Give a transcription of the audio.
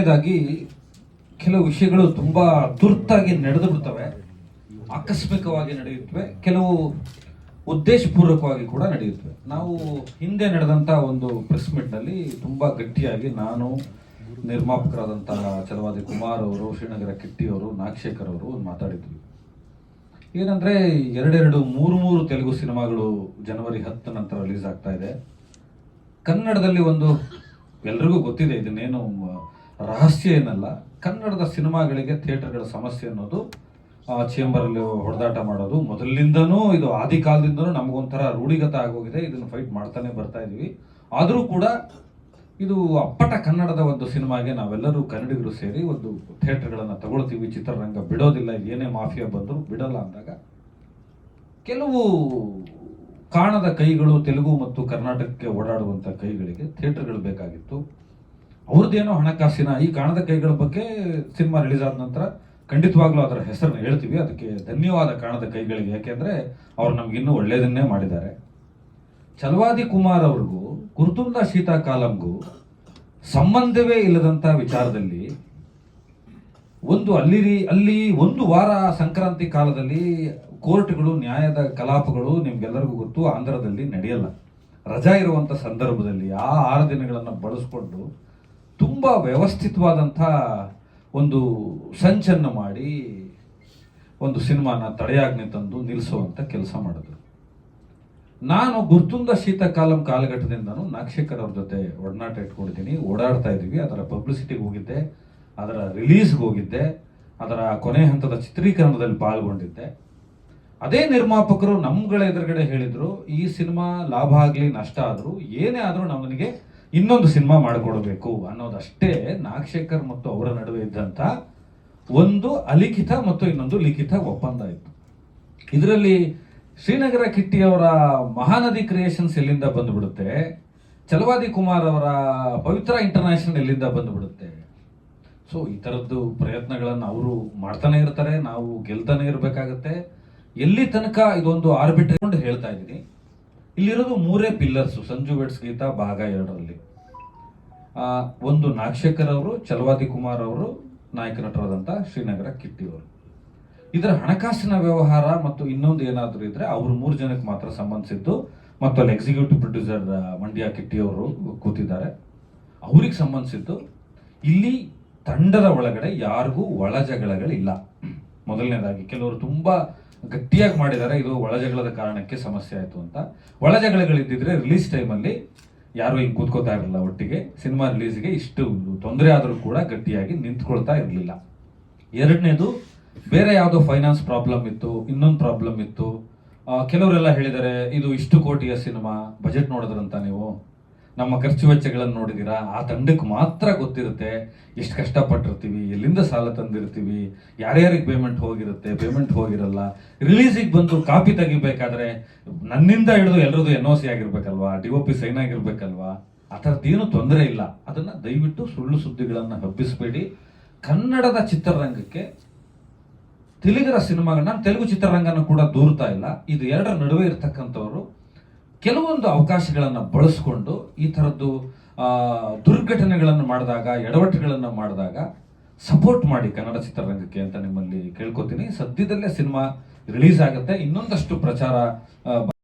ಮೊದಲನೇದಾಗಿ ಕೆಲವು ವಿಷಯಗಳು ತುಂಬಾ ತುರ್ತಾಗಿ ನಡೆದು ಬಿಡ್ತವೆ, ಆಕಸ್ಮಿಕವಾಗಿ ನಡೆಯುತ್ತವೆ, ಕೆಲವು ಉದ್ದೇಶಪೂರ್ವಕವಾಗಿ ಕೂಡ ನಡೆಯುತ್ತವೆ. ನಾವು ಹಿಂದೆ ನಡೆದಂತ ಒಂದು ಪ್ರೆಸ್ ಮೀಟ್ನಲ್ಲಿ ತುಂಬಾ ಗಟ್ಟಿಯಾಗಿ ನಾನು, ನಿರ್ಮಾಪಕರಾದಂತಹ ಚಲವಾದಿ ಕುಮಾರ್ ಅವರು, ಶ್ರೀನಗರ ಕಿಟ್ಟಿ ಅವರು, ನಾಗಶೇಖರ್ ಅವರು ಮಾತಾಡಿದ್ವಿ. ಏನಂದ್ರೆ, ಎರಡೆರಡು ಮೂರು ಮೂರು ತೆಲುಗು ಸಿನಿಮಾಗಳು ಜನವರಿ ಹತ್ತು ನಂತರ ರಿಲೀಸ್ ಆಗ್ತಾ ಇದೆ. ಕನ್ನಡದಲ್ಲಿ ಒಂದು ಎಲ್ರಿಗೂ ಗೊತ್ತಿದೆ, ಇದನ್ನೇನು ರಹಸ್ಯ ಏನಲ್ಲ, ಕನ್ನಡದ ಸಿನಿಮಾಗಳಿಗೆ ಥಿಯೇಟರ್ಗಳ ಸಮಸ್ಯೆ ಅನ್ನೋದು ಚೇಂಬರ್ ಅಲ್ಲಿ ಹೊಡೆದಾಟ ಮಾಡೋದು. ಮೊದಲಿಂದನೂ ಇದು ಆದಿ ಕಾಲದಿಂದನೂ ನಮಗೊಂಥರ ರೂಢಿಗತ ಆಗೋಗಿದೆ. ಇದನ್ನು ಫೈಟ್ ಮಾಡ್ತಾನೆ ಬರ್ತಾ ಇದ್ದೀವಿ ಆದರೂ ಕೂಡ ಇದು ಅಪ್ಪಟ ಕನ್ನಡದ ಒಂದು ಸಿನಿಮಾಗೆ ನಾವೆಲ್ಲರೂ ಕನ್ನಡಿಗರು ಸೇರಿ ಒಂದು ಥಿಯೇಟರ್ಗಳನ್ನು ತಗೊಳ್ತೀವಿ. ಚಿತ್ರರಂಗ ಬಿಡೋದಿಲ್ಲ, ಏನೇ ಮಾಫಿಯಾ ಬಂದರೂ ಬಿಡಲ್ಲ ಅಂದಾಗ ಕೆಲವು ಕಾಣದ ಕೈಗಳು ತೆಲುಗು ಮತ್ತು ಕರ್ನಾಟಕಕ್ಕೆ ಓಡಾಡುವಂಥ ಕೈಗಳಿಗೆ ಥಿಯೇಟರ್ಗಳು ಬೇಕಾಗಿತ್ತು. ಅವ್ರದ್ದೇನೋ ಹಣಕಾಸಿನ ಈ ಕಾಣದ ಕೈಗಳ ಬಗ್ಗೆ ಸಿನಿಮಾ ರಿಲೀಸ್ ಆದ ನಂತರ ಖಂಡಿತವಾಗ್ಲೂ ಅದರ ಹೆಸರನ್ನ ಹೇಳ್ತೀವಿ. ಅದಕ್ಕೆ ಧನ್ಯವಾದ ಕಾಣದ ಕೈಗಳಿಗೆ. ಯಾಕೆಂದ್ರೆ ಅವ್ರು ನಮ್ಗಿನ್ನೂ ಒಳ್ಳೇದನ್ನೇ ಮಾಡಿದ್ದಾರೆ. ಚಲವಾದಿ ಕುಮಾರ್ ಅವ್ರಿಗೂ, ಕುರ್ತುಂದ ಶೀತಾ ಕಾಲಂಗೂ ಸಂಬಂಧವೇ ಇಲ್ಲದಂತ ವಿಚಾರದಲ್ಲಿ ಒಂದು ಅಲ್ಲಿ ಅಲ್ಲಿ ಒಂದು ವಾರ ಸಂಕ್ರಾಂತಿ ಕಾಲದಲ್ಲಿ ಕೋರ್ಟ್ಗಳು, ನ್ಯಾಯದ ಕಲಾಪಗಳು ನಿಮ್ಗೆಲ್ಲರಿಗೂ ಗೊತ್ತು, ಆಂಧ್ರದಲ್ಲಿ ನಡೆಯಲ್ಲ. ರಜಾ ಇರುವಂತ ಸಂದರ್ಭದಲ್ಲಿ ಆ ಆರು ದಿನಗಳನ್ನು ಬಳಸ್ಕೊಂಡು ತುಂಬಾ ವ್ಯವಸ್ಥಿತವಾದಂಥ ಒಂದು ಸಂಚನ್ನು ಮಾಡಿ ಒಂದು ಸಿನಿಮಾನ ತಡೆಯಾಜ್ಞೆ ತಂದು ನಿಲ್ಲಿಸುವಂಥ ಕೆಲಸ ಮಾಡಿದ್ರು. ನಾನು ಗುರ್ತುಂದ ಶೀತಕಾಲಂ ಕಾಲಘಟ್ಟದಿಂದನೂ ನಾಗಶೇಖರ್ ಅವ್ರ ಜೊತೆ ಒಡನಾಟ ಇಟ್ಕೊಂಡಿದ್ದೀನಿ, ಓಡಾಡ್ತಾ ಇದ್ದೀವಿ, ಅದರ ಪಬ್ಲಿಸಿಟಿಗೆ ಹೋಗಿದ್ದೆ, ಅದರ ರಿಲೀಸ್ಗೆ ಹೋಗಿದ್ದೆ, ಅದರ ಕೊನೆ ಹಂತದ ಚಿತ್ರೀಕರಣದಲ್ಲಿ ಪಾಲ್ಗೊಂಡಿದ್ದೆ. ಅದೇ ನಿರ್ಮಾಪಕರು ನಮ್ಗಳ ಎದುರುಗಡೆ ಹೇಳಿದರು, ಈ ಸಿನಿಮಾ ಲಾಭ ಆಗಲಿ ನಷ್ಟ ಆದರೂ ಏನೇ ಆದರೂ ನಮಗೆ ಇನ್ನೊಂದು ಸಿನಿಮಾ ಮಾಡಿಕೊಡಬೇಕು ಅನ್ನೋದಷ್ಟೇ ನಾಗಶೇಖರ್ ಮತ್ತು ಅವರ ನಡುವೆ ಇದ್ದಂತ ಒಂದು ಅಲಿಖಿತ ಮತ್ತು ಇನ್ನೊಂದು ಲಿಖಿತ ಒಪ್ಪಂದ ಇತ್ತು. ಇದರಲ್ಲಿ ಶ್ರೀನಗರ ಕಿಟ್ಟಿ ಅವರ ಮಹಾನದಿ ಕ್ರಿಯೇಷನ್ಸ್ ಎಲ್ಲಿಂದ ಬಂದ್ಬಿಡುತ್ತೆ ಚಲವಾದಿ ಕುಮಾರ್ ಅವರ ಪವಿತ್ರ ಇಂಟರ್ನ್ಯಾಷನಲ್ ಎಲ್ಲಿಂದ ಬಂದ್ಬಿಡುತ್ತೆ. ಸೊ ಈ ಥರದ್ದು ಪ್ರಯತ್ನಗಳನ್ನು ಅವರು ಮಾಡ್ತಾನೆ ಇರ್ತಾರೆ, ನಾವು ಗೆಲ್ತಾನೆ ಇರಬೇಕಾಗತ್ತೆ. ಎಲ್ಲಿ ತನಕ ಇದೊಂದು ಆರ್ಬಿಟ್ರಿ ಹೇಳ್ತಾ ಇದ್ದೀನಿ. ಇಲ್ಲಿರೋದು ಮೂರೇ ಪಿಲ್ಲರ್ಸ್ ಸಂಜು ಬೆಟ್ಸ್ ಗೀತ ಭಾಗ ಎರಡರಲ್ಲಿ. ಒಂದು ನಾಗಶೇಖರ್ ಅವರು, ಚಲವಾದಿ ಕುಮಾರ್ ಅವರು, ನಾಯಕ ನಟರಾದಂಥ ಶ್ರೀನಗರ ಕಿಟ್ಟಿ ಅವರು. ಇದರ ಹಣಕಾಸಿನ ವ್ಯವಹಾರ ಮತ್ತು ಇನ್ನೊಂದು ಏನಾದರೂ ಇದ್ರೆ ಅವರು ಮೂರು ಜನಕ್ಕೆ ಮಾತ್ರ ಸಂಬಂಧಿಸಿದ್ದು. ಮತ್ತು ಅಲ್ಲಿ ಎಕ್ಸಿಕ್ಯೂಟಿವ್ ಪ್ರೊಡ್ಯೂಸರ್ ಮಂಡ್ಯ ಕಿಟ್ಟಿ ಅವರು ಕೂತಿದ್ದಾರೆ. ಅವ್ರಿಗೆ ಸಂಬಂಧಿಸಿದ್ದು. ಇಲ್ಲಿ ತಂಡದ ಒಳಗಡೆ ಯಾರಿಗೂ ಒಳಜಗಳಗಳಿಲ್ಲ ಮೊದಲನೇದಾಗಿ, ಕೆಲವರು ತುಂಬಾ ಗಟ್ಟಿಯಾಗಿ ಮಾಡಿದ್ದಾರೆ. ಇದು ಒಳಜಗಳದ ಕಾರಣಕ್ಕೆ ಸಮಸ್ಯೆ ಆಯಿತು ಅಂತ. ಒಳಜಗಳಗಳಿದ್ದಿದ್ರೆ ರಿಲೀಸ್ ಟೈಮಲ್ಲಿ ಯಾರು ಹಿಂಗೆ ಕೂತ್ಕೋತಾ ಇರಲಿಲ್ಲ ಒಟ್ಟಿಗೆ. ಸಿನಿಮಾ ರಿಲೀಸ್ಗೆ ಇಷ್ಟು ತೊಂದರೆ ಆದರೂ ಕೂಡ ಗಟ್ಟಿಯಾಗಿ ನಿಂತ್ಕೊಳ್ತಾ ಇರಲಿಲ್ಲ. ಎರಡನೇದು, ಬೇರೆ ಯಾವುದೋ ಫೈನಾನ್ಸ್ ಪ್ರಾಬ್ಲಮ್ ಇತ್ತು, ಇನ್ನೊಂದು ಪ್ರಾಬ್ಲಮ್ ಇತ್ತು. ಕೆಲವರೆಲ್ಲ ಹೇಳಿದ್ದಾರೆ, ಇದು ಇಷ್ಟು ಕೋಟಿಯ ಸಿನಿಮಾ ಬಜೆಟ್ ನೋಡಿದ್ರಂತ ನೀವು. ನಮ್ಮ ಖರ್ಚು ವೆಚ್ಚಗಳನ್ನು ನೋಡಿದ್ದೀರಾ ಆ ತಂಡಕ್ಕೆ ಮಾತ್ರ ಗೊತ್ತಿರುತ್ತೆ ಎಷ್ಟು ಕಷ್ಟಪಟ್ಟಿರ್ತೀವಿ, ಎಲ್ಲಿಂದ ಸಾಲ ತಂದಿರ್ತೀವಿ, ಯಾರ್ಯಾರಿಗೆ ಪೇಮೆಂಟ್ ಹೋಗಿರುತ್ತೆ ಪೇಮೆಂಟ್ ಹೋಗಿರಲ್ಲ. ರಿಲೀಸಿಗೆ ಬಂದು ಕಾಪಿ ತೆಗಿಬೇಕಾದ್ರೆ ನನ್ನಿಂದ ಹಿಡಿದು ಎಲ್ಲರದು ಎನ್ ಒ ಸಿ ಆಗಿರ್ಬೇಕಲ್ವಾ ಡಿ ಒ ಪಿ ಸೈನ್ ಆಗಿರ್ಬೇಕಲ್ವಾ? ಆ ಥರದ್ದೇನು ತೊಂದರೆ ಇಲ್ಲ. ಅದನ್ನು ದಯವಿಟ್ಟು ಸುಳ್ಳು ಸುದ್ದಿಗಳನ್ನು ಹಬ್ಬಿಸಬೇಡಿ. ಕನ್ನಡದ ಚಿತ್ರರಂಗಕ್ಕೆ ತೆಲುಗರ ಸಿನಿಮಾಗಳನ್ನ ನಾನು ತೆಲುಗು ಚಿತ್ರರಂಗನ ಕೂಡ ದೂರ್ತಾ ಇಲ್ಲ. ಇದು ಎರಡರ ನಡುವೆ ಇರ್ತಕ್ಕಂಥವ್ರು ಕೆಲವೊಂದು ಅವಕಾಶಗಳನ್ನು ಬಳಸ್ಕೊಂಡು ಈ ಥರದ್ದು ದುರ್ಘಟನೆಗಳನ್ನು ಮಾಡಿದಾಗ, ಎಡವಟ್ಟುಗಳನ್ನು ಮಾಡಿದಾಗ ಸಪೋರ್ಟ್ ಮಾಡಿ ಕನ್ನಡ ಚಿತ್ರರಂಗಕ್ಕೆ ಅಂತ ನಿಮ್ಮಲ್ಲಿ ಕೇಳ್ಕೊತೀನಿ. ಸದ್ಯದಲ್ಲೇ ಸಿನಿಮಾ ರಿಲೀಸ್ ಆಗುತ್ತೆ. ಇನ್ನೊಂದಷ್ಟು ಪ್ರಚಾರ